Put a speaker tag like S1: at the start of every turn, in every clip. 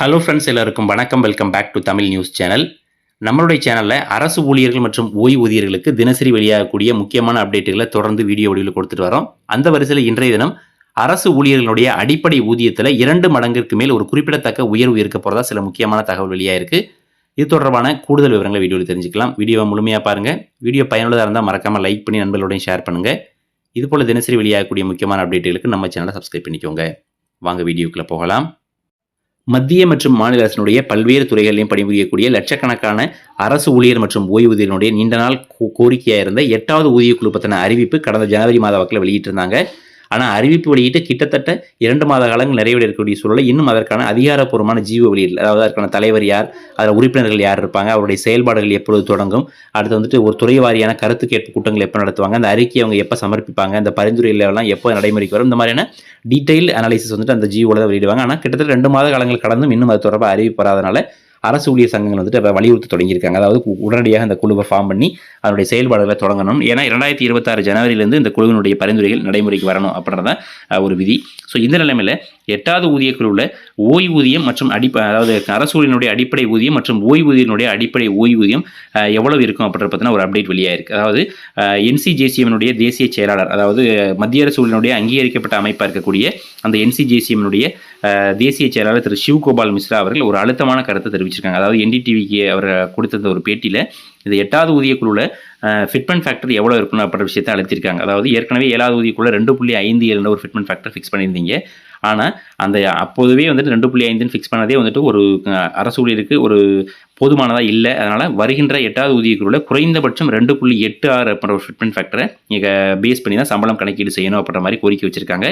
S1: Hello friends எல்லாருக்கும் வணக்கம். Welcome back to Tamil news channel நம்மளுடைய சேனலில் அரசு ஊழியர்கள் மற்றும் ஓய்வூதியர்களுக்கு தினசரி வெளியாகக்கூடிய முக்கியமான அப்டேட்டுகளை தொடர்ந்து வீடியோ வடிவில் கொடுத்துட்டு வரோம். அந்த வரிசையில் இன்றைய தினம் அரசு ஊழியர்களுடைய அடிப்படை ஊதியத்தில் இரண்டு மடங்கிற்கு மேல் ஒரு குறிப்பிடத்தக்க உயர்வு இருக்க போகிறதா சில முக்கியமான தகவல் வெளியாயிருக்கு. இது தொடர்பான கூடுதல் விவரங்களை வீடியோவில் தெரிஞ்சுக்கலாம். வீடியோவை முழுமையாக பாருங்கள் வீடியோ பயனுள்ளதாக இருந்தால் மறக்காமல் லைக் பண்ணி நண்பர்களுடன் ஷேர் பண்ணுங்கள் இதுபோல் தினசரி வெளியாகக்கூடிய முக்கியமான அப்டேட்டுகளுக்கு நம்ம சேனலை சப்ஸ்கிரைப் பண்ணிக்கோங்க. வாங்க வீடியோக்குள்ளே போகலாம். மத்திய மற்றும் மாநில அரசினுடைய பல்வேறு துறைகளிலும் பணிபுரியக்கூடிய லட்சக்கணக்கான அரசு ஊழியர் மற்றும் ஓய்வூதியர்களுடைய நீண்ட நாள் கோரிக்கையாக இருந்த எட்டாவது ஊதிய குழு பற்றின அறிவிப்பு கடந்த ஜனவரி மாத வாக்கில் வெளியிட்டிருந்தாங்க. ஆனால் அறிவிப்பு வெளியிட்டு கிட்டத்தட்ட இரண்டு மாத காலங்கள் நிறைவேற இருக்கக்கூடிய சூழலில் இன்னும் அதற்கான அதிகாரப்பூர்வமான ஜீவ வெளியிடல அதாவது அதற்கான தலைவர் யார் அதில் உறுப்பினர்கள் யார் இருப்பாங்க அவருடைய செயல்பாடுகள் எப்பொழுது தொடங்கும் அடுத்து வந்துட்டு ஒரு துறை வாரியான கருத்து கேட்பு கூட்டங்கள் எப்போ நடத்துவாங்க அந்த அறிக்கையை அவங்க எப்போ சமர்ப்பிப்பாங்க அந்த பரிந்துரைகளெல்லாம் எப்போ நடைமுறைக்கு வரும் இந்த மாதிரியான டீட்டெயில் அனாலிசிஸ் வந்துட்டு அந்த ஜீவோட தான் வெளியிடுவாங்க. ஆனால் கிட்டத்தட்ட ரெண்டு மாத காலங்கள் கடந்தும் இன்னும் அது தொடர்பாக அறிவிப்பு வராதனால அரசு ஊழியர் சங்கங்கள் வந்துட்டு இப்போ வலியுறுத்த தொடங்கியிருக்காங்க. அதாவது உடனடியாக அந்த குழுவை ஃபார்ம் பண்ணி அதனுடைய செயல்பாடுகளை தொடங்கணும். ஏன்னா இரண்டாயிரத்தி இருபத்தாறு ஜனவரியிலேருந்து இந்த குழுவினுடைய பரிந்துரைகள் நடைமுறைக்கு வரணும் அப்படின்றத ஒரு விதி. ஸோ இந்த நிலைமையில் எட்டாவது ஊதியக்குழு உள்ள ஓய்வூதியம் மற்றும் அடிப்ப அதாவது அரசு ஊழியனுடைய அடிப்படை ஊதியம் மற்றும் ஓய்வூதியனுடைய அடிப்படை ஓய்வூதியம் எவ்வளவு இருக்கும் அப்படின்ற பற்றின ஒரு அப்டேட் வெளியாயிருக்கு. அதாவது என்சிஜேசிஎம்னுடைய தேசிய செயலாளர் அதாவது மத்திய அரசு ஊழியனுடைய அங்கீகரிக்கப்பட்ட அமைப்பாக இருக்கக்கூடிய அந்த என்சிஜேசிஎம்னுடைய தேசிய செயலாளர் திரு சிவ்கோபால் மிஸ்ரா அவர்கள் ஒரு அழுத்தமான கருத்தை தெரிவிச்சிருக்காங்க. அதாவது என்டிடிவிக்கு அவர் கொடுத்த ஒரு பேட்டியில் இது எட்டாவது ஊதியக்குழுவில் ஃபிட்மெண்ட் ஃபேக்டர் எவ்வளோ இருக்கணும் அப்படின்ற விஷயத்தை அழுத்திருக்காங்க அதாவது ஏற்கனவே ஏழாவது ஊதியக்குள்ள ரெண்டு புள்ளி ஐந்து ஏழு ஒரு ஃபிட்மெண்ட் ஃபேக்டர் ஃபிக்ஸ் பண்ணியிருந்தீங்க. ஆனால் அந்த அப்போதுவே வந்துட்டு ரெண்டு புள்ளி ஐந்துன்னு ஃபிக்ஸ் பண்ணதே வந்துட்டு ஒரு அரசு ஊழியருக்கு ஒரு போதுமானதாக இல்லை. அதனால் வருகின்ற எட்டாவது ஊதியக்குழுவில் குறைந்தபட்சம் ரெண்டு புள்ளி எட்டு ஆறு அப்படின்ற ஒரு ஃபிட்மெண்ட் ஃபேக்டரை நீங்கள் பேஸ் பண்ணி தான் சம்பளம் கணக்கீடு செய்யணும் அப்படின்ற மாதிரி கோரிக்கை வச்சுருக்காங்க.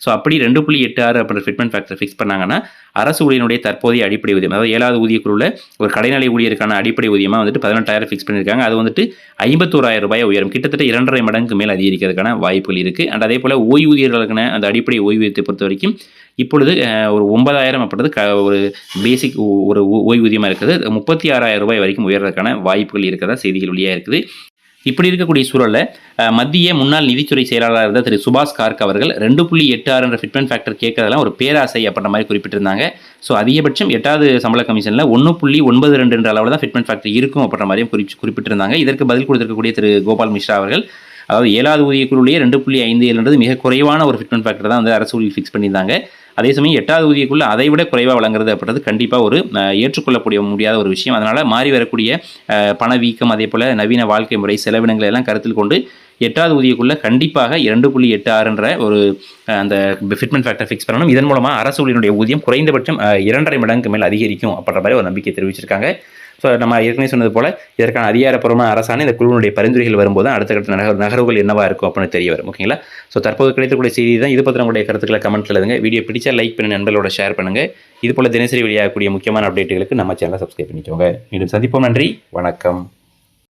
S1: ஸோ அப்படி ரெண்டு புள்ளி எட்டு ஆறு அப்படின்ற ஃபிட்மெண்ட் ஃபேக்டர் ஃபிக்ஸ் பண்ணாங்கன்னா அரசு ஊழியனுடைய தற்போதைய அடிப்படை ஊதியம் அதாவது ஏழாவது ஊதியக்குழுவில் ஒரு கடைநிலை ஊழியருக்கான அடிப்படை ஊதியமாக வந்துட்டு பதினெட்டாயிரம் ஃபிக்ஸ் பண்ணியிருக்காங்க அது வந்துட்டு ஐம்பத்தோராயிரம் ரூபாய் உயரும். கிட்டத்தட்ட இரண்டரை மடங்கு மேல் அதிகரிக்கிறதுக்கான வாய்ப்புகள் இருக்குது அண்ட் அதே போல் ஓய்வூதியர்களுக்கான அந்த அடிப்படை ஓய்வூதியத்தை பொறுத்த வரைக்கும் இப்பொழுது ஒரு ஒன்பதாயிரம் அப்படின்றது க ஒரு பேசிக் ஒரு ஓ- ஓய்வூதியமாக இருக்குது. முப்பத்தி ஆறாயிரம் ரூபாய் வரைக்கும் உயர்றதுக்கான வாய்ப்புகள் இருக்கிறதா செய்திகள் வழியாக இருக்குது. இப்படி இருக்கக்கூடிய சூழலில் மத்திய முன்னாள் நிதித்துறை செயலாளராக இருந்த திரு சுபாஷ் கார்க் அவர்கள் ரெண்டு புள்ளி எட்டு ஆறுன்ற ஃபிட்மெண்ட் ஃபேக்டர் கேட்கறதெல்லாம் ஒரு பேராசை அப்படின்ற மாதிரி குறிப்பிட்டிருந்தாங்க. ஸோ அதிகபட்சம் எட்டாவது சம்பள கமிஷனில் ஒன்று புள்ளி ஒன்பது ரெண்டு என்ற அளவில் தான் ஃபிட்மெண்ட் ஃபேக்டர் இருக்கும் அப்படின்ற மாதிரியும் குறிப்பிட்டிருந்தாங்க. இதற்கு பதில் கொடுத்திருக்கக்கூடிய திரு கோபால் மிஸ்ரா அவர்கள் அதாவது ஏழாவது ஊதியக்குழுலேயே ரெண்டு புள்ளி ஐந்து ஏழுன்றது மிக குறைவான ஒரு ஃபிட்மெண்ட் ஃபேக்டர் தான் வந்து அரசு ஊழியர் ஃபிக்ஸ் பண்ணியிருந்தாங்க. அதே சமயம் எட்டாவது ஊதியக்குள்ள அதை விட குறைவாக வழங்குறது அப்படின்றது கண்டிப்பாக ஒரு ஏற்றுக்கொள்ளக்கூடிய முடியாத ஒரு விஷயம். அதனால் மாறி வரக்கூடிய பணவீக்கம் அதே போல் நவீன வாழ்க்கை முறை செலவினங்களை எல்லாம் கருத்தில் கொண்டு எட்டாவது ஊதியக்குள்ளே கண்டிப்பாக இரண்டு புள்ளி எட்டு ஆறுன்ற ஒரு அந்த ஃபிட்மெண்ட் ஃபேக்டர் ஃபிக்ஸ் பண்ணணும். இதன் மூலமாக அரசு ஊழியனுடைய ஊதியம் குறைந்தபட்சம் இரண்டரை மடங்கு மேல் அதிகரிக்கும் அப்படின்ற மாதிரி ஒரு நம்பிக்கை தெரிவிச்சிருக்காங்க. ஸோ நம்ம ஏற்கனவே சொன்னது போல் இதற்கான அதிகாரப்பூர்வமான அரசாணை இந்த குழுவினுடைய பரிந்துரைகள் வரும்போது தான் அடுத்த கட்ட நகர் நகர்வுகள் என்னவாக இருக்கும் அப்படின்னு தெரிய வரும் ஓகேங்களா ஸோ தற்போது கிடைத்தக்கூடிய செய்தி தான் இது பற்றி உங்களுடைய கருத்துக்களை கமெண்ட்ல எழுதுங்க. வீடியோ பிடிச்சா லைக் பண்ணி நண்பர்களோட ஷேர் பண்ணுங்கள் இது போல் தினசரி வெளியாகக்கூடிய முக்கியமான அப்டேட்டுகளுக்கு நம்ம சேனலை சப்ஸ்கிரைப் பண்ணிக்கோங்க. மீண்டும் சந்திப்போம். நன்றி. வணக்கம்.